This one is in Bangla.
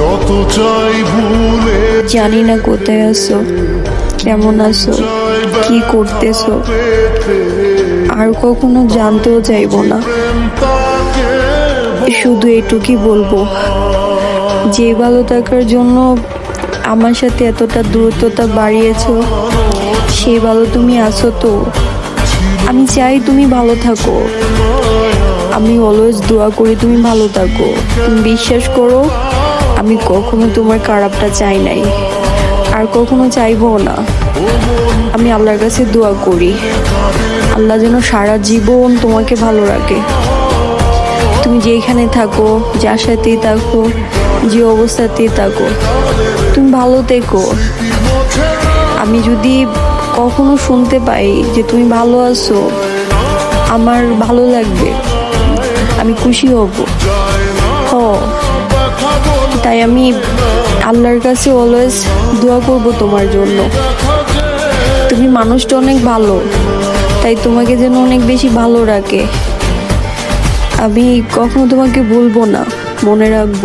যত চাই ভুলে জানি না কোথায় আছো, কেমন আছো, কি করতেছো। আর কখনো জানতেও চাইব না। শুধু এটুকুই বলব, যে ভালো থাকার জন্য আমার সাথে এতটা দূরত্বতা বাড়িয়েছো সেই ভালো তুমি আছো তো। আমি চাই তুমি ভালো থাকো। আমি অলওয়েজ দোয়া করি তুমি ভালো থাকো। তুমি বিশ্বাস করো আমি কখনো তোমার খারাপটা চাই নাই, আর কখনো চাইব না। আমি আল্লাহর কাছে দোয়া করি, আল্লাহ যেন সারা জীবন তোমাকে ভালো রাখে। তুমি যেখানে থাকো যার সাথেই থাকো, যে অবস্থাতেই থাকো, তুমি ভালো থেকো। আমি যদি কখনো শুনতে পাই যে তুমি ভালো আছো, আমার ভালো লাগবে, আমি খুশি হব। তাই আমি আল্লাহর কাছে অলওয়েজ দোয়া করব তোমার জন্য। তুমি মানুষটা অনেক ভালো, তাই তোমাকে যেন অনেক বেশি ভালো রাখে। আমি কখনো তোমাকে বলব না, মনে রাখব।